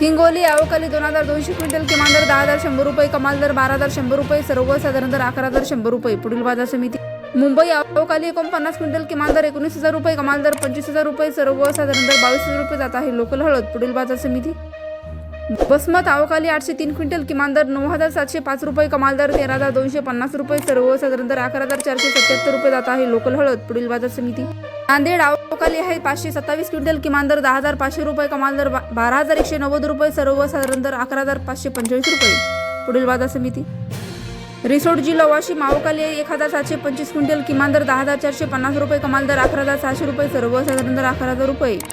हिंगोली अवकाली दोन हजार दोनशे क्विंटल किमान दर दहा हजार शंभर रुपये कमाल दर बारा हजार शंभर रुपये सर्वसाधारण दर अकरा हजार शंभर रुपये. पुढील बाजार समिती मुंबई अवकाली एकोणपन्नास क्विंटल किमान दर एकोणीस हजार रुपये कमाल दर पंचवीस हजार रुपये सर्वसाधारण दर बावीस हजार रुपये जात आहे लोकल हळद. पुढील बाजार समिती बसमत अवकाली आठशे तीन क्विंटल किमान दर नऊ हजार सातशे पाच रुपये कमाल दर तेरा हजार दोनशे पन्नास रुपये सर्वसाधारण दर अकरा हजार चारशे सत्याहत्तर रुपये जात आहे लोकल हळद. पुढील बाजार समिती नांदेड आवकाली आहे पाचशे सत्तावीस क्विंटल किमान दर दहा हजार पाचशे रुपये कमाल दर बारा हजार एकशे नव्वद रुपये सर्वसाधारण दर अकरा हजार पाचशे पंचेचाळीस रुपये. पुढील बाजार समिती. रिसोड जिल्हा वाशिम आवकाली आहे एक हजार सातशे पंचवीस क्विंटल किमान दर दहा हजार चारशे पन्नास रुपये कमाल दर अकरा हजार सहाशे रुपये सर्वसाधारण दर अकरा हजार रुपये.